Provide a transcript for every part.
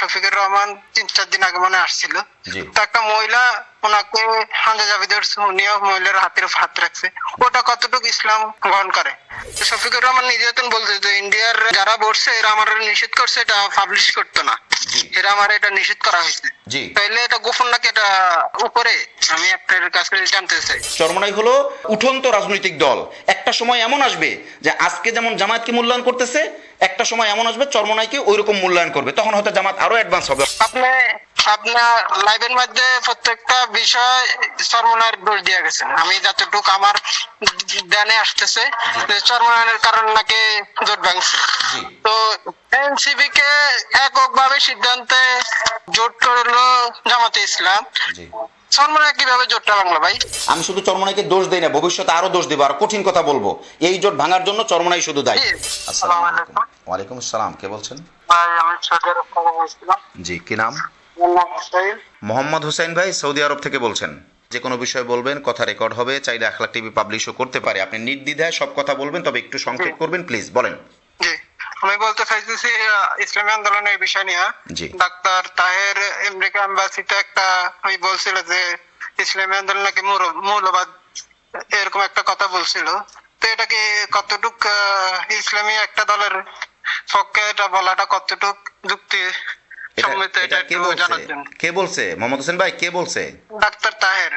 শফিকুর রহমান তিন চার দিন আগে মনে আসছিল। একটা মহিলা ওনাকে হামজা জাভেদের উনিও মহিলার হাতের হাত রাখছে। ওটা কতটুকু ইসলাম গ্রহণ করে? শফিকুর রহমান বলছে যে ইন্ডিয়ার যারা বসছে এরা আমার নিষেধ করছে এটা পাবলিশ করতো না। এরা আমার এটা নিষেধ করা হয়েছে। তাইলে এটা গোপন নাকি এটা উপরে? আমি আপনার কাছে জানতে চাই। চরমনাই হলো উঠন্ত রাজনৈতিক দল। একটা সময় এমন আসবে যে আজকে যেমন জামায়াতকে মূল্যায়ন করতেছে একটা সময় এমন আসবে চরমনাইকে ওইরকম মূল্যায়ন করবে। তখন হয়তো জামাত আরও অ্যাডভান্স হবে। আপনি আপনার লাইভের মধ্যে প্রত্যেকটা বিষয় সর্বনায়ের দোষ দিয়ে গেছেন আমি যতটুকু আমার ধ্যানে আসতেছে যে কারণ নাকি জোট ভাঙছে। তো কে এককভাবে সিদ্ধান্তে জোট করল জামাতে ইসলাম। কীভাবে জোটটা ভাঙলো ভাই? আমি শুধু চরমনাইকে দোষ দেই না ভবিষ্যতে আরও দোষ দেবো। আর কঠিন কথা বলব এই জোট ভাঙার জন্য চরমনাই শুধু দায়ী। আসসালামু আলাইকুম। ওয়ালাইকুম আসসালাম। কে বলছেন? ভাই আমি জি কি নাম? নাম হুসাইন। ভাই সৌদি আরব থেকে বলছেন। যে কোনো বিষয় বলবেন কথা রেকর্ড হবে চাইলে আখলাক টিভি পাবলিশও করতে পারে। আপনি নির্দ্বিধায় সব কথা বলবেন তবে একটু সংক্ষেপ করবেন প্লিজ বলেন। আমি বলতে চাইতেছি ইসলামী আন্দোলনের বিষয় নিয়ে। ডাক্তার তাহের আমেরিকা এম্বাসিতে একটা আমি বলছিল যে ইসলামী আন্দোলন নাকি মৌলবাদ এরকম একটা কথা বলছিল। তো এটা কি কতটুক ইসলামী একটা দলের পক্ষে এটা বলাটা কতটুক যুক্তি কে বলছে? মোহাম্মদ হোসেন ভাই কে বলছে? ডাক্তার তাহের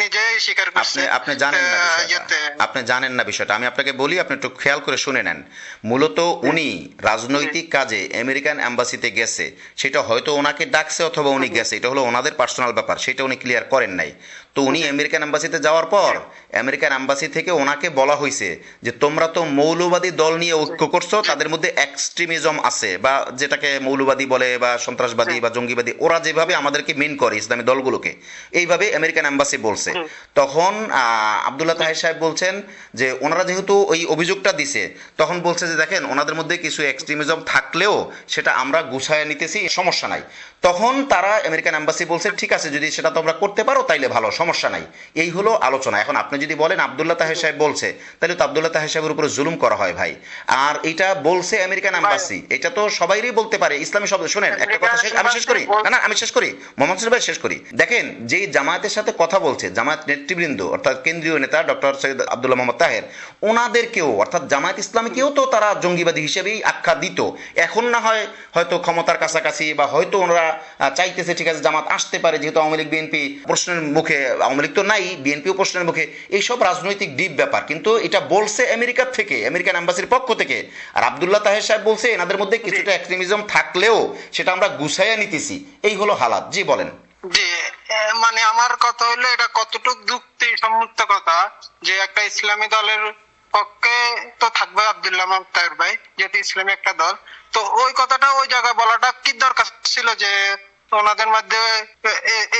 নিজেই স্বীকার করছে আপনি আপনি জানেন না বিষয়টা। আপনি জানেন না বিষয়টা। আমি আপনাকে বলি আপনি একটু খেয়াল করে শুনে নেন। মূলত উনি রাজনৈতিক কাজে আমেরিকান এম্বাসিতে গেছে। সেটা হয়তো ওনাকে ডাকছে অথবা উনি গেছে। এটা হলো ওনাদের পার্সোনাল ব্যাপার। সেটা উনি ক্লিয়ার করেন নাই। তো উনি আমেরিকান এম্বাসিতে যাওয়ার পর আমেরিকান এম্বাসি থেকে ওনাকে বলা হয়েছে যে তোমরা তো মৌলবাদী দল নিয়ে ঐক্য করছ তাদের মধ্যে এক্সট্রিমিজম আছে বা যেটাকে মৌলবাদী বলে বা সন্ত্রাসবাদী বা জঙ্গিবাদী ওরা যেভাবে আমাদেরকে মেন করে ইসলামী দলগুলোকে এইভাবে আমেরিকান এম্বাসি বলছে। তখন আহ, আবদুল্লাহ তাহের সাহেব বলছেন যে ওনারা যেহেতু ওই অভিযোগটা দিছে তখন বলছে যে দেখেন ওনাদের মধ্যে কিছু এক্সট্রিমিজম থাকলেও সেটা আমরা গুছায় নিতেছি সমস্যা নাই। তখন তারা আমেরিকান এম্বাসি বলছে, ঠিক আছে, যদি সেটা তোমরা করতে পারো, তাইলে ভালো, সমস্যা নাই। এই হলো আলোচনা। এখন আপনি যদি বলেন, আবদুল্লাহ তাহের সাহেব বলছে তাহলে তো আবদুল্লাহ তাহের সাহেবের উপরে জুলুম করা হয় ভাই। আর এটা বলছে আমেরিকান এম্বাসি। এটা তো সবাইরই বলতে পারে, ইসলামী শব্দ। শুনেন, একটা কথা শেষ আমি শেষ করি। না না, আমি শেষ করি। মোহাম্মদ ভাই, শেষ করি। দেখেন, যেই জামায়াতের সাথে কথা বলছে, জামায়াত নেতৃবৃন্দ, অর্থাৎ কেন্দ্রীয় নেতা ডক্টর সৈয়দ আব্দুল্লাহ মোহাম্মদ তাহের, ওনাদেরকেও, অর্থাৎ জামায়াত ইসলামীকেও তো তারা জঙ্গিবাদী হিসেবেই আখ্যা দিত। এখন না হয় হয়তো ক্ষমতার কাছাকাছি বা হয়তো ওনারা চাইতেছে, ঠিক আছে, জামাত আসতে পারে, যেহেতু আওয়ামী লীগ, বিএনপি প্রশ্নের মুখে, আওয়ামী লীগ তো নাই বিএনপিও প্রশ্নের মুখে, এইসব রাজনৈতিক ডিপ ব্যাপার। কিন্তু এটা বলছে আমেরিকার থেকে, আমেরিকান এম্বাসির পক্ষ থেকে। আর আবদুল্লাহ তাহের সাহেব বলছে, এনাদের মধ্যে কিছুটা এক্সট্রিমিজম থাকলেও সেটা আমরা গুছাইয়া নিতেছি। এই হলো হালাত। জি, বলেন। জি মানে আমার কথা হলো এটা কতটুক সম্মত কথা যে একটা ইসলামী দলের পক্ষে তো থাকবে আব্দুল্লাহ মুক্তার ভাই, যেহেতু ইসলামী একটা দল। তো ওই কথাটা ওই জায়গায় বলাটা কি দরকার ছিল যে ওনাদের মধ্যে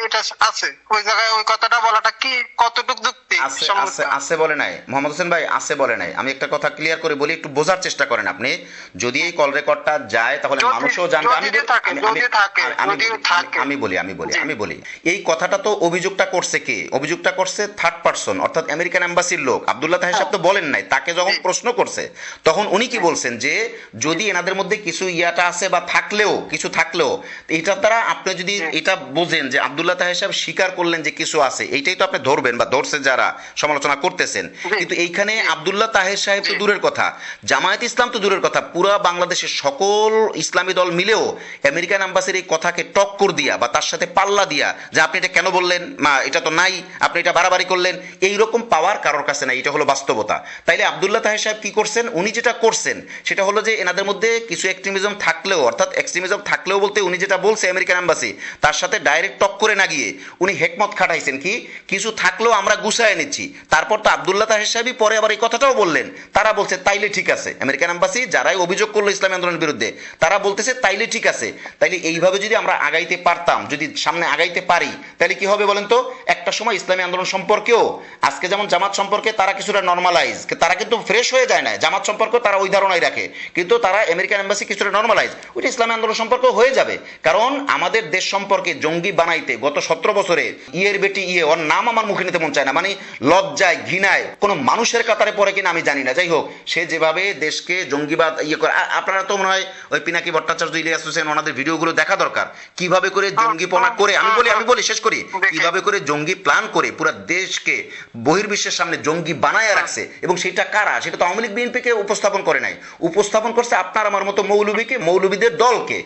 এটা আছে। ওই জায়গায় ওই কথাটা বলাটা কি কতটুক যুক্তি? আছে আছে বলে নাই। মোহাম্মদ হোসেন ভাই আছে বলে নাই। আমি একটা কথা ক্লিয়ার করে বলি একটু বোঝার চেষ্টা করেন আপনি। যদি এই কল রেকর্ডটা যায় তাহলে মানুষও জানবে। আমি বলি- আমি- বলি, আমি বলি আমি বলি জি। আমি বলি। এই কথাটা তো অভিযোগটা করছে কে? অভিযোগটা করছে থার্ড পারসন অর্থাৎ আমেরিকান এম্বাসির লোক। আব্দুল্লাহ তাহের সাহেব তো বলেন নাই তাকে যখন প্রশ্ন করছে তখন উনি কি বলছেন যে যদি এনাদের মধ্যে কিছু ইয়াটা আছে বা থাকলেও কিছু থাকলেও এটার দ্বারা আপনি যদি এটা বোঝেন যে আব্দুল্লাহ তাহের সাহেব স্বীকার করলেন যে কিছু আছে এইটাই তো আপনি ধরবেন বা ধরছে যারা সমালোচনা করতেছেন। কিন্তু এইখানে আব্দুল্লাহ তাহের সাহেব তো দূরের কথা। জামায়াত ইসলাম তো দূরের কথা। পুরা বাংলাদেশের সকল ইসলামী দল মিলেও আমেরিকান আম্বাসির এই কথাকে টক্কর দিয়া বা তার সাথে পাল্লা দিয়া যে আপনি এটা কেন বললেন মা এটা তো নাই আপনি এটা বাড়াবাড়ি করলেন এই রকম পাওয়ার কারোর কাছে নাই এটা হলো বাস্তবতা। তাইলে আব্দুল্লাহ তাহের সাহেব কি করছেন? উনি যেটা করছেন সেটা হলো যে এনাদের মধ্যে কিছু এক্সট্রিমিজম থাকলেও অর্থাৎ এক্সট্রিমিজম থাকলেও বলতে উনি যেটা বলছে আমেরিকান এম্বাসি তার সাথে ডাইরেক্ট টক্করে না গিয়ে উনি হেকমত খাটাইছেন কি, কিছু থাকলেও আমরা গুছায় নিচ্ছি। তারপর তো আব্দুল্লাহ তাহের সাহেবই পরে আবার এই কথাটাও বললেন। তারা বলছে, তাইলে ঠিক আছে। আমেরিকান এম্বাসি যারাই অভিযোগ করল ইসলামী আন্দোলনের বিরুদ্ধে, তারা বলতেছে, তাইলে ঠিক আছে। তাইলে এইভাবে যদি আমরা আগাইতে পারতাম, যদি সামনে আগাইতে পারি তাহলে কি হবে বলেন তো? একটা সময় ইসলামী আন্দোলন সম্পর্কেও, আজকে যেমন জামাত সম্পর্কে তারা কিছুটা নর্মালাইজ তারা কিন্তু ফ্রেশ হয়ে যায় না জামাত সম্পর্ক তারা ওই ধারণাই রাখে, কিন্তু তারা আমেরিকান এম্বাসি কিছুটা নর্মালাইজ ওইটা ইসলামী আন্দোলন সম্পর্ক হয়ে যাবে। কারণ আমাদের আমাদের দেশ সম্পর্কে জঙ্গি বানাইতে গত সতেরো বছরে ইয়ের বেটি ইয়ে ওর নাম আমার মুখে নিতে মন চায় না। মানে লজ্জায়, ঘৃণায় কোনো মানুষের কাতারে পড়ে কিনা আমি জানি না। যাই হোক, সে যেভাবে দেশকে জঙ্গিবাদ ইয়ে করে আপনারা তো মনে হয় ওই পিনাকি ভট্টাচার্য, ইলিয়াস হোসেন ওনাদের ভিডিওগুলো দেখা দরকার। কীভাবে করে জঙ্গিপনা করে, আমি বলি আমি বলি, শেষ করি। কীভাবে করে জঙ্গি প্ল্যান করে পুরো দেশকে বহির্বিশ্বের সামনে জঙ্গি বানায় রাখছে এবং সেটা কারা? সেটা তো আওয়ামী লীগ, বিএনপিকে উপস্থাপন করে নাই। উপস্থাপন করছে আপনার আমার মতো মৌলবীকে, মৌলবীদের দলকে।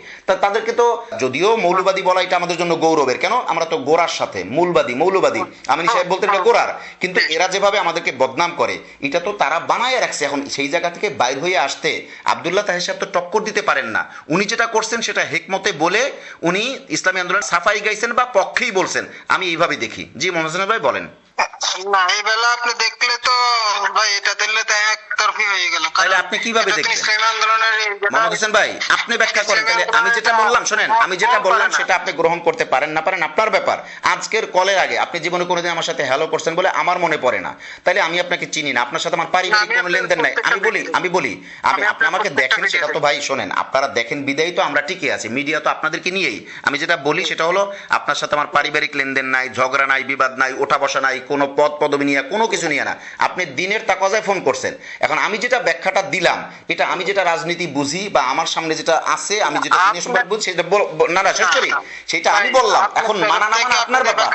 তাদেরকে তো, যদিও মৌলবাদী বলা এটা আমাদের জন্য গৌরবের। কেন? আমরা তো গোড়ার সাথে মূলবাদী মৌলবাদী। আমিনী সাহেব বলতে এটা গোড়ার কিন্তু এরা যেভাবে আমাদেরকে বদনাম করে এটা তো তারা বানায় রাখছে। এখন সেই জায়গা থেকে বাইর হয়ে আসতে আবদুল্লাহ তাহের সাহেব তো টক্কর দিতে পারেন না। উনি যেটা করছেন সেটা হেকমতে বলে উনি ইসলামী আন্দোলন সাফাই গাইছেন বা পক্ষেই বলছেন। আমি এইভাবে দেখি। জি মোহাম্মদ ভাই বলেন। না এই বেলা আপনি দেখলে তো ভাই এটা দিলে তো একতরফি হয়ে গেল। তাহলে আপনি কীভাবে এটা ইসলামী আন্দোলনের যেটা- মোহাম্মদ হোসেন ভাই আপনি ব্যাখ্যা করেন। তাহলে আমি যেটা বললাম শোনেন আমি যেটা বললাম সেটা আপনি গ্রহণ করতে পারেন না পারেন আপনার ব্যাপার। আজকের কলের আগে আপনি জীবনে কোনোদিন আমার সাথে হ্যালো করছেন বলে আমার মনে পড়ে না। তাইলে আমি আপনাকে চিনি না আপনার সাথে আমার পারিবারিক কোনো লেনদেন নাই। আমি বলি আমি বলি আমি আপনি আমাকে দেখেন সেটা তো ভাই শোনেন। আপনারা দেখেন বিদায়ী তো আমরা ঠিকই আছি মিডিয়া তো আপনাদেরকে নিয়েই। আমি যেটা বলি সেটা হলো আপনার সাথে আমার পারিবারিক লেনদেন নাই ঝগড়া নাই বিবাদ নাই ওঠা বসা নাই কোনো পদ পদবি নিয়ে কোনো কিছু নিয়ে না। আপনি দিনের তাকজায় ফোন করছেন। এখন আমি যেটা ব্যাখ্যাটা দিলাম এটা আমি যেটা রাজনীতি বুঝি বা আমার সামনে যেটা আছে আমি যেটা বুঝি সেটা না না শেষ না। সেটা আমি বললাম। এখন মানা না মানা আপনার ব্যাপার?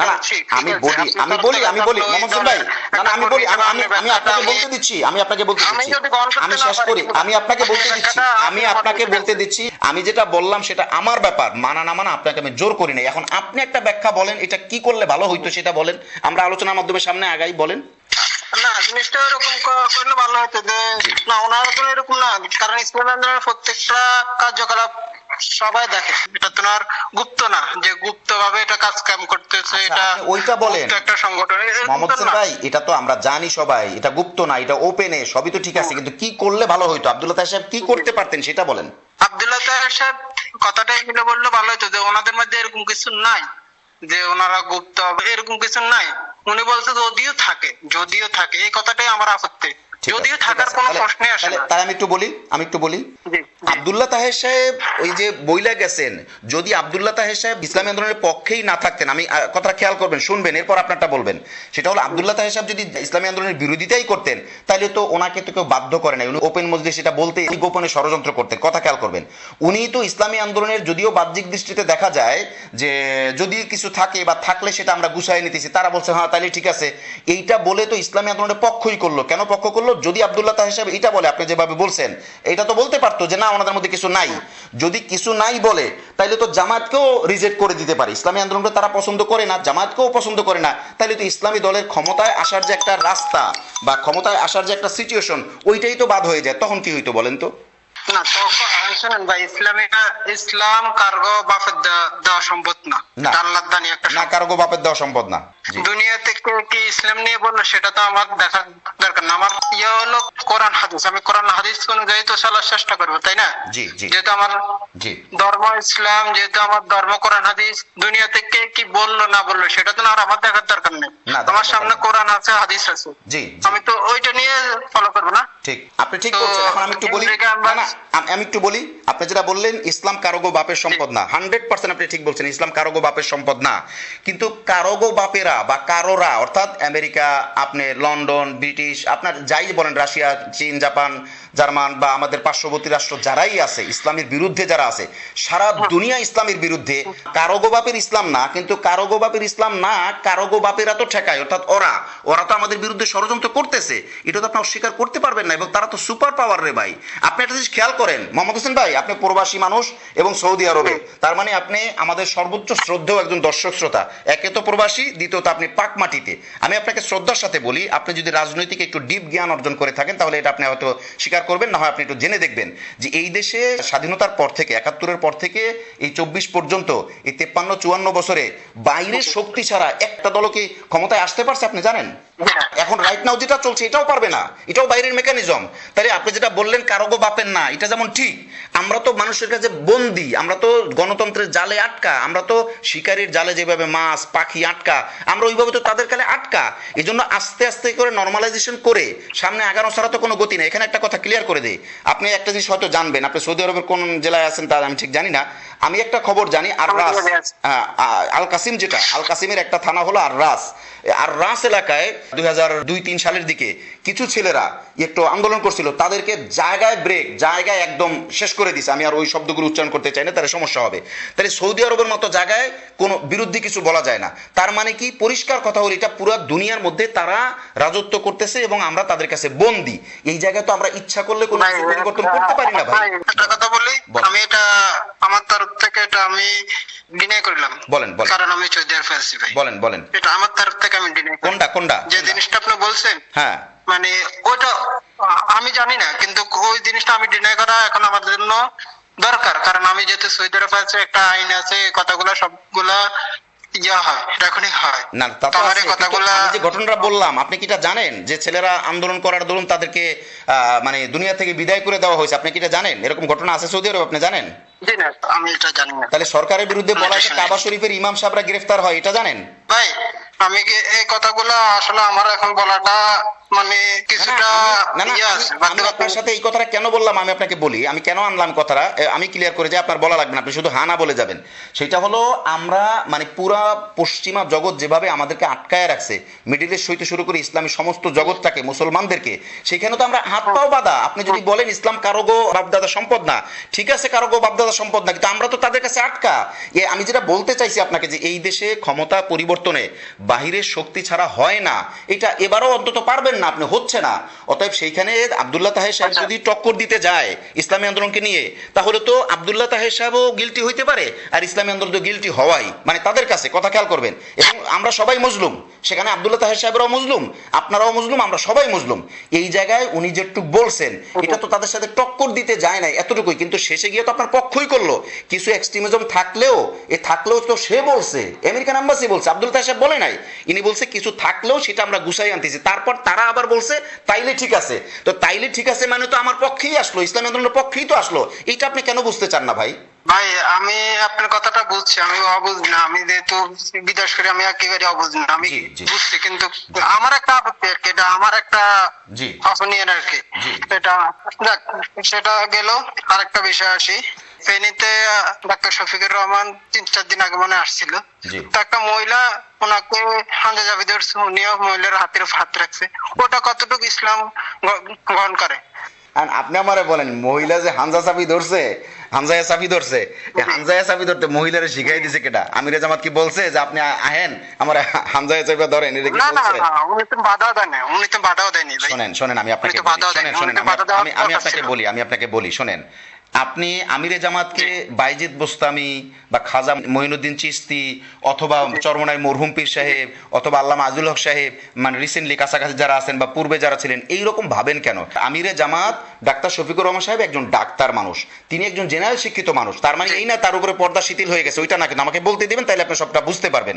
না, আমি বলি আমি বলি আমি বলি মোহাম্মদ ভাই না না আমি বলি আমি আমি আপনাকে বলতে দিচ্ছি আমি আপনাকে বলতে দিচ্ছি। আমি শেষ করি আমি আপনাকে বলতে দিচ্ছি আমি আপনাকে বলতে বলতে দিচ্ছি আমি যেটা বললাম সেটা আমার ব্যাপার মানা না মানা আপনাকে আমি জোর করি নাই। এখন আপনি একটা ব্যাখ্যা বলেন এটা কি করলে ভালো হইতো সেটা বলেন। আমরা আলোচনার মাধ্যমে সামনে আগাই বলেন। না জিনিসটা এরকম করলে ভালো হতো যে না ওনারা তো এরকম না কারণ ইসলাম আন্দোলনের প্রত্যেকটা কার্যকলাপ সবাই দেখে। এটা তো আর গুপ্ত না যে গুপ্ত ভাবে এটা কাজ কাম করতেছে আচ্ছা, এটা ওইটা বলেন। একটা সংগঠন মোহাম্মদ ভাই এটা তো আমরা জানি সবাই এটা গুপ্ত না এটা ওপেনে সবই তো ঠিক আছে কিন্তু কি করলে ভালো হইতো? আব্দুল্লাহ সাহেব কি করতে পারতেন সেটা বলেন। আব্দুল্লাহ সাহেব কথাটা এগুলো বললে ভালো হতো যে ওনাদের মধ্যে এরকম কিছু নাই যে ওনারা গুপ্ত হবে এরকম কিছু নাই। উনি বলছে যদিও থাকে যদিও থাকে এই কথাটাই আমার আপত্তি। যদিও থাকার। কোনো প্রশ্নই আসে না। তাহলে আমি একটু বলি আমি একটু বলি। আব্দুল্লাহ তাহের সাহেব ওই যে বইলা গেছেন যদি আব্দুল্লাহ তাহের সাহেব ইসলামী আন্দোলনের পক্ষেই না থাকতেন আমি কথাটা খেয়াল করবেন শুনবেন এরপর আপনারটা বলবেন। সেটা হলো আব্দুল্লাহ তাহের সাহেব যদি ইসলামী আন্দোলনের বিরোধিতাই করতেন তাহলে তো ওনাকে তো কেউ বাধ্য করে নাই। উনি ওপেন মজলিস সেটা বলতে গোপনে ষড়যন্ত্র করতেন কথা খেয়াল করবেন। উনি তো ইসলামী আন্দোলনের যদিও বাহ্যিক দৃষ্টিতে দেখা যায় যে যদি কিছু থাকে বা থাকলে সেটা আমরা গুছাই নিতেছি তারা বলছে হ্যাঁ তাহলে ঠিক আছে। এইটা বলে তো ইসলামী আন্দোলনের পক্ষই করল। কেন পক্ষ করল? যদি আবদুল্লাহ তাহের সাহেব এটা বলে, আপনি যেভাবে বলছেন, এটা তো বলতে পারতো যে না, আমাদের মধ্যে কিছু নাই। যদি কিছু নাই বলে, তাইলে তো জামাতকেও রিজেক্ট করে দিতে পারে। ইসলামী আন্দোলনকে তারা পছন্দ করে না জামাতকেও পছন্দ করে না। তাইলে তো ইসলামী দলের ক্ষমতায় আসার যে একটা রাস্তা বা ক্ষমতায় আসার যে একটা সিচুয়েশন ওইটাই তো বাদ হয়ে যায়। তখন কি হইতো বলেন তো? না তখন ভাই ইসলাম কার্গো বাফের দেওয়া- দেওয়া সম্ভব না। না। আল্লাহ দানি একটা না কারও বাপের দেওয়া সম্পদ না। দুনিয়াতে কি ইসলাম নিয়ে বলল সেটা তো আমার দেখার দরকার না। আমার ইয়ে হলো কোরআন হাদিস। আমি কোরআন হাদিস অনুযায়ী তো চলার চেষ্টা করব তাই না? জি জি। যেহেতু আমার ধর্ম ইসলাম যেহেতু আমার ধর্ম কোরআন হাদিস দুনিয়াতে কে কি বলল না বলল সেটা তো আর আমার দেখার দরকার নেই। আমার সামনে কোরআন আছে হাদিস আছে। আমি তো ওইটা নিয়ে ফলো করব না? ঠিক। আপনি ঠিক বলছেন এখন আমি একটু বলি এদিকে আমরা- না। না আমি- একটু বলি আপনি যেটা বললেন ইসলাম কারোগো বাপের সম্পদ না। হান্ড্রেড পার্সেন্ট আপনি ঠিক বলছেন ইসলাম কারোগো বাপের সম্পদ না। কিন্তু কারোগো বাপেরা বা কারোরা অর্থাৎ আমেরিকা আপনি লন্ডন ব্রিটিশ আপনার যাই বলেন রাশিয়া চীন জাপান জার্মান বা আমাদের পার্শ্ববর্তী রাষ্ট্র যারাই আছে ইসলামের বিরুদ্ধে যারা আছে সারা দুনিয়া ইসলামের বিরুদ্ধে কারোগো বাপের ইসলাম না কিন্তু কারোগো বাপের ইসলাম না কারোগো বাপেরা তো ঠেকায় অর্থাৎ ওরা ওরা তো আমাদের বিরুদ্ধে ষড়যন্ত্র করতেছে। এটা তো আপনি অস্বীকার করতে পারবেন না এবং তারা তো সুপার পাওয়ার রে ভাই। আপনি একটা জিনিস খেয়াল করেন, মোহাম্মদ হোসেন ভাই, আপনি প্রবাসী মানুষ এবং সৌদি আরবে। তার মানে আপনি আমাদের সর্বোচ্চ শ্রদ্ধেয় একজন দর্শক শ্রোতা। একে তো প্রবাসী, দ্বিতীয়ত আপনি পাক মাটিতে। আমি আপনাকে শ্রদ্ধার সাথে বলি, আপনি যদি রাজনৈতিক একটু ডিপ জ্ঞান অর্জন করে থাকেন, তাহলে এটা আপনি হয়তো স্বীকার করবেন, না হয় আপনি একটু জেনে দেখবেন যে এই দেশে স্বাধীনতার পর থেকে, একাত্তরের পর থেকে এই চব্বিশ পর্যন্ত, এই তেপ্পান্ন, চুয়ান্ন বছরে বাইরের শক্তি ছাড়া একটা দলকে ক্ষমতায় আসতে পারছে, আপনি জানেন। এখন রাইট নাও যেটা চলছে এটাও পারবে না। এটাও বাইরের মেকানিজম তাই আপনি যেটা বললেন কারোগো বাপের না এটা যেমন ঠিক। আমরা তো মানুষের কাছে বন্দি আমরা তো গণতন্ত্রের জালে আটকা আমরা তো শিকারীর জালে যেভাবে মাছ পাখি আটকা আমরা ওইভাবে তো তাদের কালে আটকা। এই জন্য আস্তে আস্তে করে নর্মালাইজেশন করে সামনে আগানো ছাড়া তো কোনো গতি নেই। এখানে একটা কথা ক্লিয়ার করে দিই আপনি একটা জিনিস হয়তো জানবেন আপনি সৌদি আরবের কোন জেলায় আছেন তার আমি ঠিক জানি না। আমি একটা খবর জানি আর রাস আল কাসিম যেটা আল কাসিমের একটা থানা হলো আর রাস আর রাস এলাকায় দুই হাজার দুই তিন সালের দিকে কিছু ছেলেরা একটু আন্দোলন করছিল তাদেরকে জায়গায় ব্রেক জায়গায় একদম শেষ করে দিছে। আমি আর ওই শব্দগুলো উচ্চারণ করতে চাই না তাহলে সমস্যা হবে। তাহলে সৌদি আরবের মতো জায়গায় কোনো বিরুদ্ধে কিছু বলা যায় না। তার মানে কি? পরিষ্কার কথা হলো এটা পুরো দুনিয়ার মধ্যে তারা রাজত্ব করতেছে এবং আমরা তাদের কাছে বন্দি। এই জায়গায় তো আমরা ইচ্ছা করলে কোনো পরিবর্তন করতে পারি না ভাই। একটা কথা বলি। আমি এটা আমার তরফ থেকে এটা আমি ডিনাই করলাম। বলেন, বলেন। কারণ আমি সৌদি আরবে আছি ভাই বলেন বলেন। এটা আমার তরফ থেকে আমি ডিনাই কোনটা কোনটা? যে জিনিসটা আপনি বলছেন হ্যাঁ। মানে ওটা আমি জানি না কিন্তু ওই জিনিসটা আমি ডিনাই করা এখন আমার জন্য দরকার। কারণ আমি যেহেতু সৌদি আরব আছে একটা আইন আছে কথাগুলো সবগুলা এখনই না তা তো তো আমার আছে, এই কথাগুলা যে ঘটনাটা বললাম আপনি কি এটা জানেন? যে ছেলেরা আন্দোলন করার দরুন তাদেরকে মানে দুনিয়া থেকে বিদায় করে দেওয়া হয়েছে আপনি কি এটা জানেন? এরকম ঘটনা আছে সৌদি আরব আপনি জানেন? আমি এটা জানি না। তাহলে সরকারের বিরুদ্ধে বলা হয় শুনি। কাবা শরীফের ইমাম সাহেবরা গ্রেফতার হয় এটা জানেন? ভাই আমি এই কথাগুলো আসলে আমার এখন বলাটা মানে কিছুটা ইয়ে আমি- আছে আমি বাধ্যবাধকতা। আপনার সাথে এই কথাটা কেন বললাম আমি আপনাকে বলি? আমি কেন আনলাম কথাটা? আমি ক্লিয়ার করে যে আপনার বলা লাগবে না আপনি শুধু হানা বলে যাবেন। সেটা হলো আমরা মানে পুরা পশ্চিমা জগৎ যেভাবে আমাদেরকে আটকায় রাখছে মিডিল ইস্ট হইতে শুরু করে ইসলামী সমস্ত জগৎটাকে মুসলমানদেরকে সেখানে তো আমরা হাত পাও বাধা। আপনি যদি বলেন ইসলাম কারোগো বাপদাদা সম্পদ না ঠিক আছে কারোগো বাপদাদা সম্পদ না কিন্তু আমরা তো তাদের কাছে আটকা। এ আমি যেটা বলতে চাইছি আপনাকে যে এই দেশে ক্ষমতা পরিবর্তনে বাহিরের শক্তি ছাড়া হয় না এটা এবারও অন্তত পারবেন না আপনি হচ্ছে না। অতএব সেইখানে আবদুল্লাহ তাহের সাহেব আচ্ছা। যদি টক্কর দিতে যায় ইসলামী আন্দোলনকে নিয়ে তাহলে তো আবদুল্লাহ তাহের সাহেবও গিলটি হইতে পারে আর ইসলামী আন্দোলন তো গিলটি হওয়াই। মানে তাদের কাছে কথা খেয়াল করবেন। এবং আমরা সবাই মজলুম সেখানে আবদুল্লাহ তাহের সাহেবরাও মজলুম আপনারাও মজলুম আমরা সবাই মজলুম এই জায়গায় উনি যেটুক বলছেন এটা তো তাদের সাথে টক্কর দিতে যায় নাই এতটুকুই কিন্তু শেষে গিয়ে তো আপনার পক্ষই করল। কিছু এক্সট্রিমিজম থাকলেও এ থাকলেও তো সে বলছে আমেরিকান আম্বাসি বলছে আব্দুল তাহের সাহেব বলে নাই। ইনি বলছে কিছু থাকলেও সেটা আমরা গুছাই আনতেছি। তারপর তারা আবার বলছে তাইলে ঠিক আছে। তো তাইলে ঠিক আছে মানে তো আমার পক্ষেই আসলো ইসলামী আন্দোলনের পক্ষেই তো আসলো। এইটা আপনি কেন বুঝতে চান না ভাই? ভাই আমি আপনার কথাটা বুঝছি আমি অবুঝ না। আমি যেহেতু বিদেশ করে আমি একেবারে অবুঝ না। আমি। বুঝছি কিন্তু আমার একটা আপত্তি আর কি এটা আমার একটা জি। অপিনিয়ন আর কি। এটা সেটা গেল আরেকটা বিষয় আসি। ফেনীতে ডাক্তার শফিকুর রহমান তিন চার দিন আগে মনে আসছিল। তো একটা মহিলা ওনাকে হামজা উনিও মহিলার হাতের হাত রাখছে। ওটা কতটুকু ইসলাম গ্রহণ করে? আপনি আমারে বলেন মহিলা যে হামজা চাপি ধরছে হামজায়া চাপি ধরছে হামজায়া চাপি ধরতে মহিলারে শিখাই দিছে কেটা? আমির জামাত কি বলছে যে আপনি আহেন আমার হামজায়া চাপি ধরেন এটা কি না না বলছে? না উনি তো বাধাও দেয় উনি তো বাধাও ভাই। শোনেন শোনেন আমি আপনাকে শোনেন শোনেন বাধা আমি আপনাকে বলি আমি আপনাকে বলি শোনেন। আপনি আমিরে জামাতকে বাইজিদ বোস্তামি বা খাজা মঈনুদ্দিন চিস্তি অথবা চরমনায় মরহুম পীর সাহেব অথবা আল্লামা আজুল হক সাহেব মানে রিসেন্টলি কাছাকাছি যারা আছেন বা পূর্বে যারা ছিলেন এই রকম ভাবেন কেন? আমিরে জামাত ডাক্তার শফিকুর রহমান সাহেব একজন ডাক্তার মানুষ। তিনি একজন জেনারেল শিক্ষিত মানুষ। তার মানে এই না তার উপরে পর্দা শিথিল হয়ে গেছে। ওইটা না কিন্তু আমাকে বলতে দেবেন তাহলে আপনি সবটা বুঝতে পারবেন।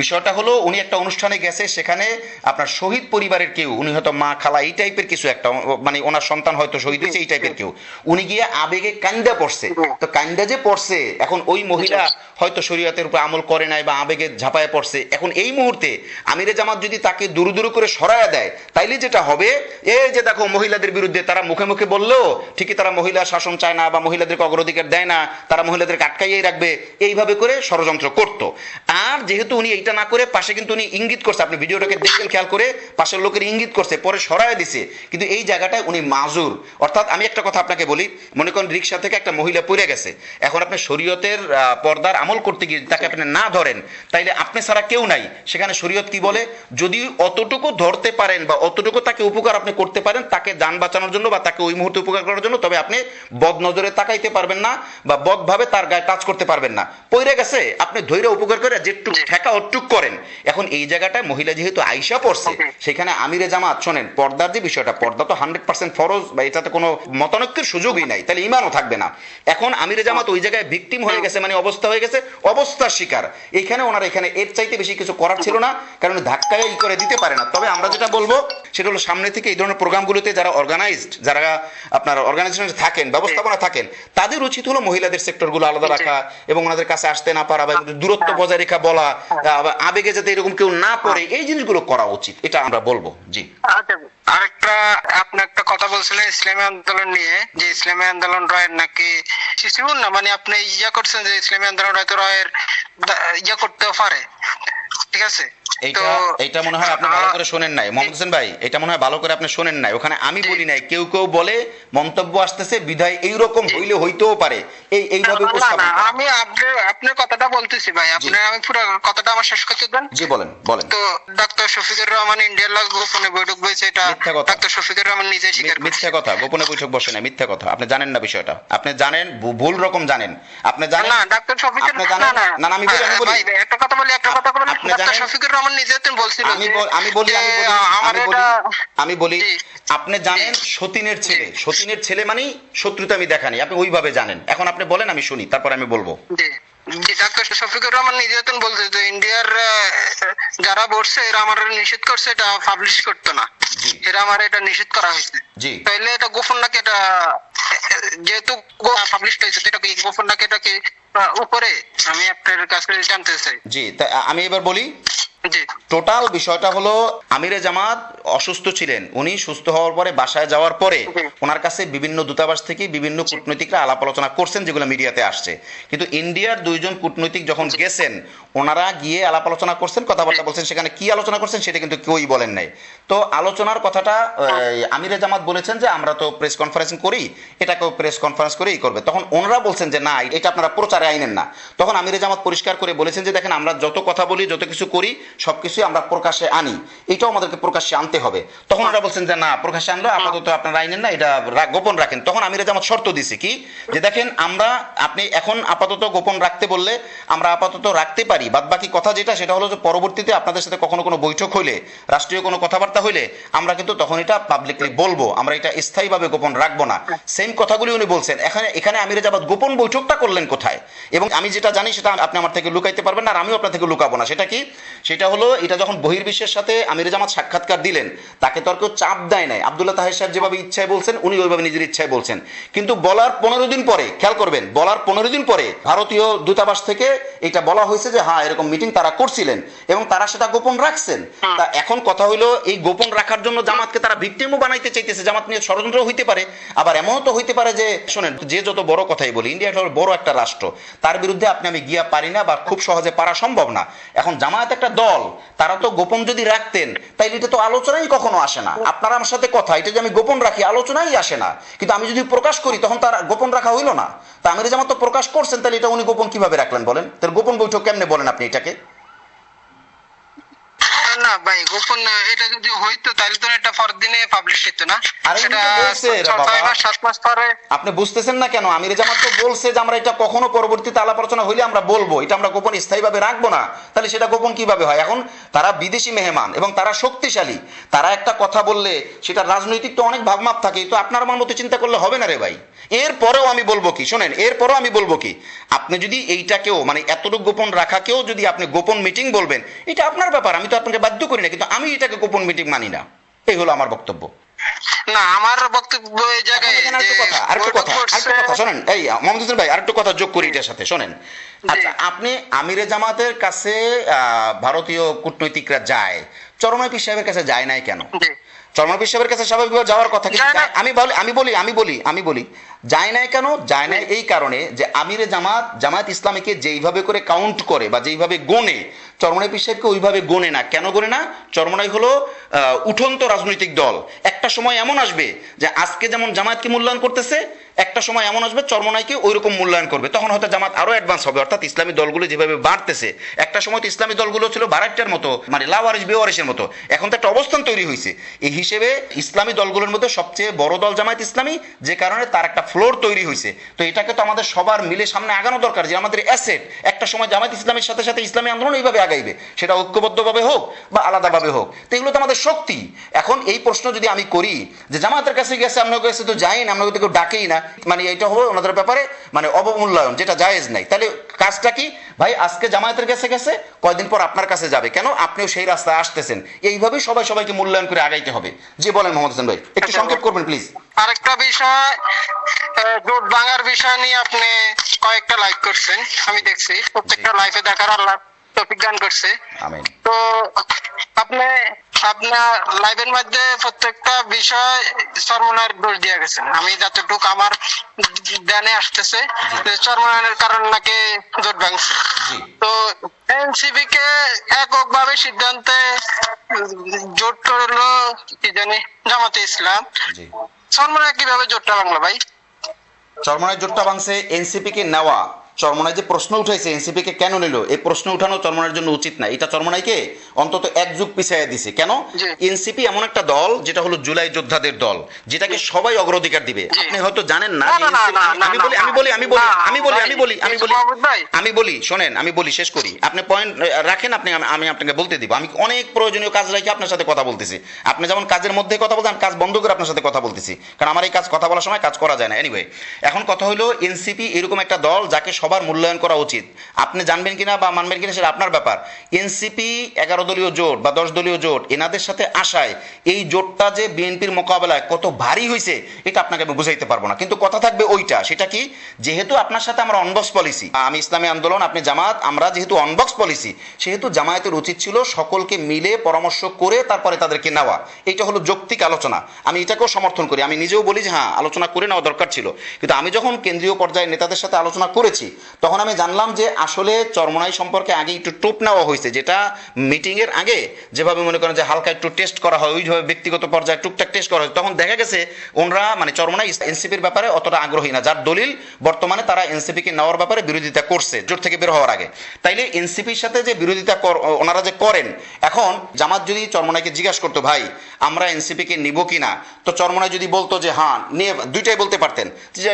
বিষয়টা হলো উনি একটা অনুষ্ঠানে গেছে সেখানে আপনার শহীদ পরিবারের কেউ উনি হয়তো মা খালা এই টাইপের কিছু একটা মানে ওনার সন্তান হয়তো শহীদ হয়েছে এই টাইপের কেউ। উনি গিয়ে আবেগে কান্দা পড়ছে। তো কান্দা যে পড়ছে এখন ওই মহিলা হয়তো শরীয়তের উপর আমল করে নাই বা আবেগে ঝাঁপায় পড়ছে। এখন এই মুহূর্তে আমিরে জামাত যদি তাকে দুরু দুরু করে সরায়া দেয় তাইলে যেটা হবে? এই যে দেখো মহিলাদের বিরুদ্ধে তারা মুখে মুখে বললেও ঠিকই তারা মহিলা শাসন চায় না বা মহিলাদেরকে অগ্রাধিকার দেয় না তারা মহিলাদেরকে আটকাইয়েই রাখবে এইভাবে করে ষড়যন্ত্র করত। আর যেহেতু উনি এইটা না করে পাশে কিন্তু উনি ইঙ্গিত করছে আপনি ভিডিওটাকে দেখলেন খেয়াল করে পাশের লোকের ইঙ্গিত করছে পরে সরায় দিছে। কিন্তু এই জায়গাটায় উনি মাজুর। অর্থাৎ আমি একটা কথা আপনাকে বলি মনে করেন রিক্সা থেকে একটা মহিলা পড়ে গেছে। এখন আপনি শরীয়তের পর্দার আমল করতে গিয়ে তাকে আপনি না ধরেন, তাইলে আপনি ছাড়া কেউ নাই। সেখানে শরীয়ত কি বলে? যদি অতটুকু ধরতে পারেন বা অতটুকু তাকে উপকার আপনি করতে পারেন, তাকে যান বাঁচানোর জন্য বা তাকে ওই মুহূর্তে উপকার করার জন্য, তবে আপনি বদ নজরে তাকাইতে পারবেন না বা বদভাবে তার গায়ে টাচ করতে পারবেন না। পইরে গেছে, আপনি ধৈর্য উপকার করে যেটুক ঠেকা অটুক করেন। এখন এই জায়গাটায় মহিলা যেহেতু আইসা পড়ছে, সেখানে আমিরে জামাত, শোনেন, পর্দার যে বিষয়টা, পর্দা তো হান্ড্রেড পার্সেন্ট ফরজ বা এটাতে কোনো মতানৈক্যের সুযোগই নাই। তাহলে ইমানও থাকবে না। এখন আমিরে জামাত ওই জায়গায় ভিকটিম হয়ে গেছে মানে অবস্থা হয়ে গেছে অবস্থার শিকার। এখানে ওনার এখানে এর চাইতে বেশি কিছু করার ছিল না কারণ ধাক্কায় ই করে দিতে পারে না। তবে আমরা যেটা বলব সেটা হলো সামনে থেকে এই ধরনের প্রোগ্রামগুলোতে যারা অর্গানাইজড যারা আপনার অর্গানাইজেশনে থাকেন ব্যবস্থাপনা থাকেন তাদের উচিত হলো মহিলাদের সেক্টরগুলো আলাদা রাখা এবং ওনাদের কাছে আসতে না পারা বা দূরত্ব বজায় রেখা বলা আবেগে যাতে এরকম কেউ না পড়ে এই জিনিসগুলো করা উচিত এটা আমরা বলব। জি। আচ্ছা, আরেকটা, আপনি একটা কথা বলছিলেন ইসলামী আন্দোলন নিয়ে, যে ইসলামী আন্দোলন রয়ের নাকি শিশুন না? মানে আপনি ইয়া করছেন যে ইসলামী আন্দোলন হয়তো রায়ের ইয়া করতেও পারে। ঠিক আছে? এইটা এইটা মনে হয় আপনি ভালো করে শোনেন নাই। মোহাম্মদ হোসেন ভাই এটা মনে হয় ভালো করে আপনি শোনেন নাই। ওখানে আমি বলি নাই কেউ কেউ বলে মন্তব্য আসতেছে বিধায় এইরকম হইলে হইতেও পারে। এই এইভাবে। আমি আপনার আপনার কথাটা বলতেছি ভাই। আপনার আমি পুরো কথাটা আমার শেষ করতে দেন। জি বলেন বলেন। তো ডাক্তার শফিকুর রহমান ইন্ডিয়ার লগ গোপনে বৈঠক বইছে এটা। ডাক্তার শফিকুর রহমান নিজে স্বীকার মিথ্যা কথা গোপনে বৈঠক বসে না মিথ্যা কথা। আপনি জানেন না বিষয়টা। আপনি জানেন ভুল রকম জানেন। আপনি জানেন না ডাক্তার শফিকুর না না। না, আমি বলি একটা কথা বলি একটা কথা বলি। জানেন- শফিকুর রহমান নিজে তো বলছিল আমি আমি বলি আমি বলি আমি বলি এটা আমি বলি আপনি জানেন সতীনের ছেলে। সতীনের ছেলে মানেই শত্রুতা আমি দেখানি আপনি ওইভাবে জানেন। এখন আপনি বলেন আমি শুনি তারপর আমি বলব। ডাক্তার শফিকুর রহমান বলছে যে ইন্ডিয়ার যারা বসছে এরা আমার নিষেধ করছে এটা পাবলিশ করতো না। এরা আমার এটা নিষেধ করা হয়েছে। জি। তাইলে এটা গোপন নাকি এটা যেহেতু পাবলিশ হয়েছে এটা কি গোপন নাকি এটা কি উপরে? আমি আপনার কাছে জানতে চাই। জি আমি এবার বলি টোটাল বিষয়টা হলো আমিরে জামাত অসুস্থ ছিলেন। উনি সুস্থ হওয়ার পরে বাসায় যাওয়ার পরে। ওনার কাছে বিভিন্ন দূতাবাস থেকে বিভিন্ন কূটনৈতিকরা আলাপ আলোচনা করছেন যেগুলো মিডিয়াতে আসছে। কিন্তু ইন্ডিয়ার দুইজন কূটনৈতিক যখন গেছেন ওনারা গিয়ে আলাপ আলোচনা করছেন কথাবার্তা বলছেন সেখানে কি আলোচনা করছেন সেটা কিন্তু কেউই বলেন নাই। তো আলোচনার কথাটা এই, আমিরে জামাত বলেছেন যে আমরা তো প্রেস কনফারেন্স করি এটাকেও প্রেস কনফারেন্স করেই করবে। তখন ওনারা বলছেন যে না এটা আপনারা প্রচারে আইনেন না। তখন আমিরে জামাত পরিষ্কার করে বলেছেন যে দেখেন আমরা যত কথা বলি যত কিছু করি সবকিছুই আমরা প্রকাশ্যে আনি। এটাও আমাদেরকে প্রকাশ্যে আনতে হবে। তখন ওরা বলছেন যে না প্রকাশ্যে আনলো আপাতত আপনারা আইনেন না এটা গোপন রাখেন। তখন আমিরে জামাত শর্ত দিছে কি যে দেখেন আমরা আপনি এখন আপাতত গোপন রাখতে বললে আমরা আপাতত রাখতে পারি। বাদ বাকি কথা যেটা সেটা হলো যে পরবর্তীতে আপনাদের সাথে কখনো কোনো বৈঠক হলে রাষ্ট্রীয় কোনো কথাবার্তা হইলে আমরা কিন্তু তখন এটা পাবলিকলি বলব আমরা এটা স্থায়ীভাবে গোপন রাখব না। সেম কথাগুলি উনি বলছেন। এখানে এখানে আমিরে জামাত গোপন বৈঠকটা করলেন কোথায়? এবং আমি যেটা জানি সেটা আপনি আমার থেকে লুকাইতে পারবেন না আর আমিও আপনার থেকে লুকাবো না। সেটা কি? সেটা হলো এটা যখন বহির্বিশ্বের সাথে আমিরে জামাত সাক্ষাৎকার দিলেন তাকে তো আর কেউ চাপ দেয় নাই। আবদুল্লাহ তাহের সাহেব যেভাবে ইচ্ছায় বলছেন উনি ওইভাবে নিজের ইচ্ছায় বলছেন। কিন্তু বলার পনেরো দিন পরে খেয়াল করবেন বলার পনেরো দিন পরে ভারতীয় দূতাবাস থেকে এটা বলা হয়েছে যে হ্যাঁ এরকম মিটিং তারা করছিলেন এবং তারা সেটা গোপন রাখছেন। তা এখন কথা হইল এই গোপন রাখার জন্য জামাতকে তারা ভিকটিমও বানাইতে চাইতেছে। জামাত নিয়ে ষড়যন্ত্র হইতে পারে, আবার এমনও তো হইতে পারে যে, শোনেন, যে যত বড় কথাই বলি, ইন্ডিয়া হলো বড় একটা রাষ্ট্র। তার বিরুদ্ধে আপনি আমি গিয়া পারি না বা খুব সহজে পারা সম্ভব না। এখন জামায়াত একটা দল, তারা তো গোপন যদি রাখতেন, তাইলে এটা তো আলোচনাই কখনো আসে না। আপনারা আমার সাথে কথা, এটা যে আমি গোপন রাখি, আলোচনাই আসে না। কিন্তু আমি যদি প্রকাশ করি, তখন তার গোপন রাখা হইল না। তা আমির জামাত তো প্রকাশ করছেন তাহলে এটা উনি গোপন কীভাবে রাখলেন বলেন? তার গোপন বৈঠক কেমনে বলেন আপনি এটাকে? না ভাই গোপন এটা যদি হইতো তাহলে তো এটা পরের দিনে পাবলিশ হইতো না। আরে সেটা ছয় মাস সাত মাস পরে। আপনি বুঝতেছেন না কেন? আমির জামাত তো বলছে যে আমরা এটা কখনো পরবর্তীতে আলাপ আলোচনা হইলে আমরা বলব। এটা আমরা গোপন স্থায়ীভাবে রাখব না। তাহলে সেটা গোপন কীভাবে হয়? এখন তারা বিদেশি মেহমান এবং তারা শক্তিশালী। তারা একটা কথা বললে সেটা রাজনৈতিক তো অনেক ভাবমাপ থাকে তো আপনার আমার মতো চিন্তা করলে হবে না রে ভাই? এরপরেও আমি বলব কি? শোনেন এরপরেও আমি বলব কি? আপনি যদি এইটাকেও মানে এতটুকু গোপন রাখাকেও যদি আপনি গোপন মিটিং বলবেন এটা আপনার ব্যাপার। আমি তো আপনাকে বাধ্য করি না কিন্তু আমি এটাকে গোপন মিটিং মানি না। এই হলো আমার বক্তব্য। না আমার বক্তব্য এই জায়গায় এখন এখানে যে আরেকটু কথা আরেকটু কথা আরেকটু কথা শোনেন এই মোহাম্মদ ভাই আরেকটু কথা যোগ করি এটার সাথে শোনেন। আচ্ছা আপনি আমিরে জামাতের কাছে ভারতীয় কূটনৈতিকরা যায় চরমাই পীর সাহেবের কাছে যায় নাই কেন? জি। চরমাই সাহেবের কাছে স্বাভাবিকভাবে যাওয়ার কথা কিন্তু আমি বলি আমি বলি আমি বলি আমি বলি যায় নাই কেন? যায় নাই এই কারণে যে আমিরে জামাত জামাত ইসলামীকে যেইভাবে করে কাউন্ট করে বা যেইভাবে গোনে, চরমনাই পীর সাহেবকে ওইভাবে গোনে না। কেন গোনে না? চরমনাই হলো উঠন্ত রাজনৈতিক দল। একটা সময় এমন আসবে যে আজকে যেমন জামায়াতকে মূল্যায়ন করতেছে, একটা সময় এমন আসবে চরমনাইকে ওইরকম মূল্যায়ন করবে। তখন হয়তো জামাত আরও অ্যাডভান্স হবে। অর্থাৎ ইসলামী দলগুলো যেভাবে বাড়তেছে, একটা সময় তো ইসলামী দলগুলো ছিল বারাট্টার মতো মানে লাওয়ারিস বেওয়ারিসের মতো। এখন তো একটা অবস্থান তৈরি হয়েছে এই হিসেবে ইসলামী দলগুলোর মধ্যে সবচেয়ে বড় দল জামায়াত ইসলামী, যে কারণে তার একটা ফ্লোর তৈরি হয়েছে তো এটাকে তো আমাদের সবার মিলে সামনে আগানো দরকার যে আমাদের অ্যাসেট একটা সময় জামাত ইসলামের সাথে সাথে ইসলামী আন্দোলন এইভাবে আগাইবে। সেটা ঐক্যবদ্ধভাবে হোক বা আলাদাভাবে হোক। তো এগুলো তো আমাদের শক্তি। এখন এই প্রশ্ন যদি আমি করি যে জামাতের কাছে গেছে আপনার কাছে তো যাই না আপনাকে কেউ ডাকেই না। মানে এটা হবে ওনাদের ব্যাপারে মানে অবমূল্যায়ন যেটা জায়েজ নাই। তাহলে কাজটা কি? ভাই আজকে জামায়াতের কাছে গেছে কয়দিন পর আপনার কাছে যাবে। কেন? আপনিও সেই রাস্তায় আসতেছেন। এইভাবেই সবাই সবাইকে মূল্যায়ন করে আগাইতে হবে। যে বলেন মোহাম্মদ হোসেন ভাই। একটু সংক্ষেপ করবেন প্লিজ আরেকটা বিষয় জোট ভাঙার বিষয় নিয়ে আপনি কয়েকটা লাইভ করছেন আমি দেখছি। প্রত্যেকটা লাইভে দেখার আল্লাহ টপিক গান করছে। তো আপনি আপনার লাইভের মধ্যে প্রত্যেকটা বিষয় চরমনায়ের দোষ দিয়ে গেছেন। আমি যতটুকু আমার ধ্যানে আসতেছে যে কারণ নাকি জোট ভাঙছে। তো এনসিবি কে এককভাবে সিদ্ধান্তে জোট করল কি জানি জামাতে ইসলাম। চরমনায় কীভাবে জোটটা ভাঙলো ভাই? চরমনায় জোটটা ভাঙছে এনসিপি কে নেওয়া। চরমনায় যে প্রশ্ন উঠাইছে এনসিপি কে কেন নিল? এই প্রশ্ন উঠানো চরমনার জন্য উচিত না। এটা চরমনাইকে অন্তত এক যুগ পিছাইয়া দিছে। কেন? এনসিপি এমন একটা দল যেটা হলো জুলাই যোদ্ধাদের দল যেটাকে সবাই অগ্রাধিকার দিবে। আপনি হয়তো জানেন না আমি বলি আমি বলি আমি বলি আমি বলি আমি বলি আমি বলি আমি বলি শোনেন আমি বলি শেষ করি। আপনি পয়েন্ট রাখেন আপনি আমি- আপনাকে বলতে দিব। আমি অনেক প্রয়োজনীয় কাজ রেখে আপনার সাথে কথা বলতেছি। আপনি যেমন কাজের মধ্যে কথা বলতেন কাজ বন্ধ করে আপনার সাথে কথা বলতেছি। কারণ আমার এই কাজ কথা বলার সময় কাজ করা যায় না। এনিওয়ে এখন কথা হলো এনসিপি এরকম একটা দল যাকে সবার মূল্যায়ন করা উচিত। আপনি জানবেন কিনা বা মানবেন কিনা সেটা আপনার ব্যাপার। এনসিপি এগারো দলীয় জোট বা দশ দলীয় জোট, এনাদের সাথে আসায় এই জোটটা যে বিএনপির মোকাবেলায় কত ভারী হয়েছে এটা আপনাকে আমি বুঝাইতে পারব না। কিন্তু কথা থাকবে ওইটা, সেটা কি? যেহেতু আপনার সাথে আমরা অনবক্স পলিসি আমি ইসলামী আন্দোলন, আপনি জামাত, আমরা যেহেতু অনবক্স পলিসি সেহেতু জামায়াতের উচিত ছিল সকলকে মিলে পরামর্শ করে তারপরে তাদেরকে নেওয়া। এটা হলো যৌক্তিক আলোচনা। আমি এটাকেও সমর্থন করি। আমি নিজেও বলি যে হ্যাঁ আলোচনা করে নেওয়া দরকার ছিল। কিন্তু আমি যখন কেন্দ্রীয় পর্যায়ে নেতাদের সাথে আলোচনা করেছি তখন আমি জানলাম যে আসলে চরমনাই সম্পর্কে আগে একটু টোপ নেওয়া হয়েছে, যেটা মিটিংয়ের আগে যেভাবে মনে করেন যে হালকা একটু টেস্ট করা হয়, ওইভাবে ব্যক্তিগত পর্যায়ে টুকটাক টেস্ট করা হয়। তখন দেখা গেছে ওনরা মানে চরমনাই এনসিপির ব্যাপারে অতটা আগ্রহী না, যার দলিল বর্তমানে তারা এনসিপিকে নেওয়ার ব্যাপারে বিরোধিতা করছে জোট থেকে বের হওয়ার আগে। তাইলে এনসিপির সাথে যে বিরোধিতা ওনারা যে করেন, এখন জামাত যদি চরমনাইকে জিজ্ঞাসা করতো, ভাই, আমরা এনসিপিকে নিব কিনা তো চরমনাই যদি বলতো যে হ্যাঁ নিয়ে, দুইটাই বলতে পারতেন।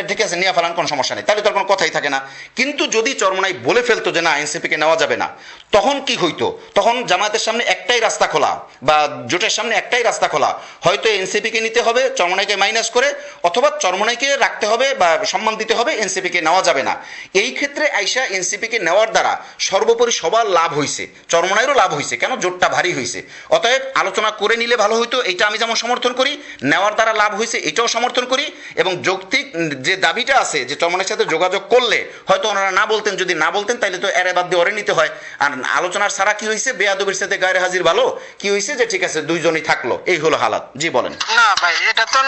ঠিক আছে, নিয়ে ফেলান, কোনো সমস্যা নেই। তাহলে তো আর কোনো কথাই থাকে না। কিন্তু যদি চরমনাই বলে ফেলতো যে না, এনসিপিকে নেওয়া যাবে না, তখন কি হইতো? তখন জামায়াতের সামনে একটাই রাস্তা খোলা বা জোটের সামনে একটাই রাস্তা খোলা। হয়তো এনসিপিকে নিতে হবে, চরমনাইকে মাইনাস করে, অথবা চরমনাইকে রাখতে হবে বা সম্মান দিতে হবে, এনসিপিকে নেওয়া যাবে না। এই ক্ষেত্রে আইসা এনসিপিকে নেওয়ার দ্বারা সর্বোপরি সবার লাভ হয়েছে চরমনাইয়েরও লাভ হয়েছে কেন? জোটটা ভারী হয়েছে অতএব আলোচনা করে নিলে ভালো হইতো এটা আমি যেমন সমর্থন করি, নেওয়ার দ্বারা লাভ হয়েছে এটাও সমর্থন করি, এবং যৌক্তিক যে দাবিটা আছে, যে চরমনের সাথে যোগাযোগ করলে হয়তো ওনারা না বলতেন যদি না বলতেন তাহলে তো এরে বাদ দিয়ে ওরে নিতে হয়। আর আলোচনার সারা কি হয়েছে বেয়াদবির সাথে গায়ের হাজির ভালো? কি হয়েছে যে ঠিক আছে দুইজনই থাকল? এই হলো হালাত। জি বলেন। না ভাই এটা তো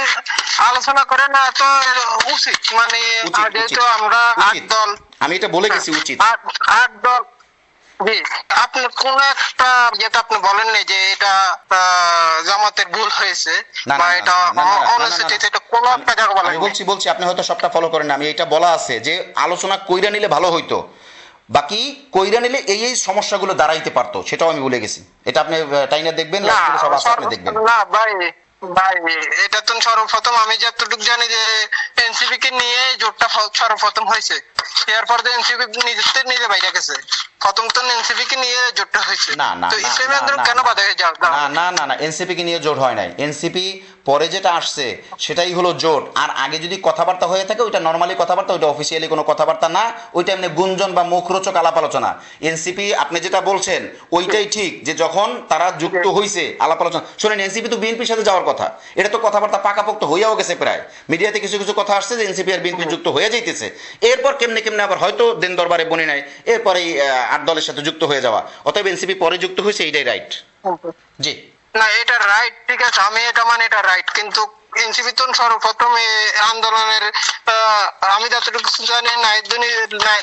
আলোচনা করে না তো উচিত। মানে। আমরা আট দল আমি এটা বলে গেছি উচিত। আট দল জি আপনি কোন একটা যেটা আপনি বলেননি যে এটা জামাতের ভুল হয়েছে বা এটা অনুচিত এটা কোন একটা জায়গা বলেন আমি বলছি বলছি আপনি হয়তো সবটা ফলো করেন না আমি এটা বলা আছে যে আলোচনা কইরা নিলে ভালো হইতো বাকি কইরা নিলে এই এই সমস্যাগুলো দাঁড়াইতে পারতো সেটাও আমি ভুলে গেছি এটা আপনি টাইনে দেখবেন না সব আপনি দেখবেন না ভাই ভাই এটা তো সর্বপ্রথম। আমি যতটুকু জানি যে এনসিপি কে নিয়ে জোটটা সর্বপ্রথম হয়েছে। এরপর তো এনসিপি নিজের নিজে বাইরে গেছে। প্রথম তো এনসিপি কে নিয়ে জোটটা হয়েছে। না না তো ইসলামী আন্দোলন কেন। বাধা হয়ে যাও না না না না এনসিপি কে নিয়ে জোট হয় নাই। এনসিপি পরে যেটা আসছে সেটাই হলো জোট। আর আগে যদি কথাবার্তা হয়ে থাকে ওইটা নর্মালি কথাবার্তা ওইটা অফিসিয়ালি কোনো কথাবার্তা না। ওইটা এমনি গুঞ্জন বা মুখরোচক আলাপ আলোচনা। এনসিপি আপনি যেটা বলছেন ওইটাই ঠিক যে যখন তারা যুক্ত হয়েছে আলাপ আলোচনা। শোনেন এনসিপি তো বিএনপির সাথে যাওয়ার কথা। এটা তো কথাবার্তা পাকাপোক্ত হইয়াও গেছে প্রায়। মিডিয়াতে কিছু কিছু কথা আসছে যে এনসিপি আর বিএনপি যুক্ত হয়ে যাইতেছে। এরপর কেমনে কেমনে আবার হয়তো দেন দরবারে বনি নাই এরপরে আট দলের সাথে যুক্ত হয়ে যাওয়া। অতএব এনসিপি পরে যুক্ত হয়েছে এইটাই রাইট জি। না, এটা রাইট ঠিক আছে, আমি এটা মানে এটা রাইট কিন্তু এনসিপি তো সর্বপ্রথম আন্দোলনের আমি যতটুকু জানি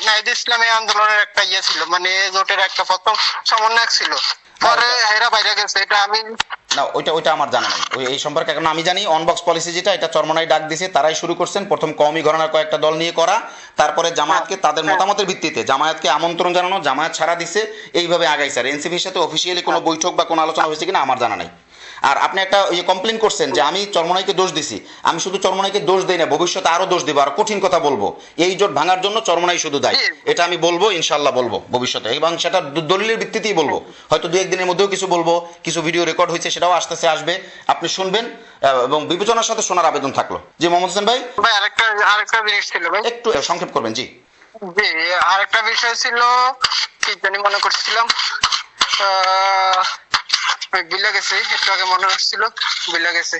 নাইদ ইসলামী আন্দোলনের একটা ইয়ে ছিল মানে জোটের একটা প্রথম সমন্বয়ক ছিল। পরে এরা বাইরে গেছে এটা আমি না ওইটা ওইটা আমার জানা নেই। ওই এই সম্পর্কে কারণ আমি জানি অনবক্স পলিসি যেটা এটা চরমনাই ডাক দিছে তারাই শুরু করছেন। প্রথম কমই ঘরানার কয়েকটা দল নিয়ে করা তারপরে জামায়াতকে তাদের মতামতের ভিত্তিতে জামায়াতকে আমন্ত্রণ জানানো জামায়াত ছাড়া দিছে এইভাবে আগাইছে। আর এনসিপির সাথে অফিসিয়ালি কোনো বৈঠক বা কোনো আলোচনা হয়েছে কিনা আমার জানা নাই। আর আপনি একটা ওই কমপ্লেন করছেন যে আমি চরমনাইকে দোষ দিছি। আমি শুধু চরমনাইকে দোষ দেই না ভবিষ্যতে আরও দোষ দিব। আর কঠিন কথা বলব এই জোট ভাঙার জন্য চরমনাই শুধু দায়ী। এটা আমি বলব ইনশাল্লাহ বলব ভবিষ্যতে। এবং সেটা দলিলের ভিত্তিতেই বলব। হয়তো দু একদিনের মধ্যেও কিছু বলব কিছু ভিডিও রেকর্ড হয়েছে সেটাও আস্তে আস্তে আসবে। আপনি শুনবেন এবং বিবেচনার সাথে শোনার আবেদন থাকল। জি মোহাম্মদ হোসেন ভাই? ভাই আরেকটা আরেকটা জিনিস ছিল ভাই। একটু সংক্ষেপ করবেন জি। জি আরেকটা বিষয় ছিল কি জানি মনে করছিলাম আহ, বিলে গেছে একটু আগে মনে হচ্ছিল বিলে গেছে।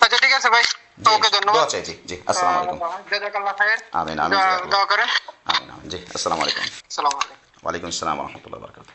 আচ্ছা ঠিক আছে ভাই ওকে ধন্যবাদ। জি জি আসসালামু আলাইকুম। জাজাকাল্লাহ খায়ের। আমিন, আমিন, দোয়া- করেন। আমিন আমিন জি আসসালামু আলাইকুম। আসসালামু আলাইকুম। ওয়ালাইকুম আসসালাম রহমতুল্লাহ বরকাত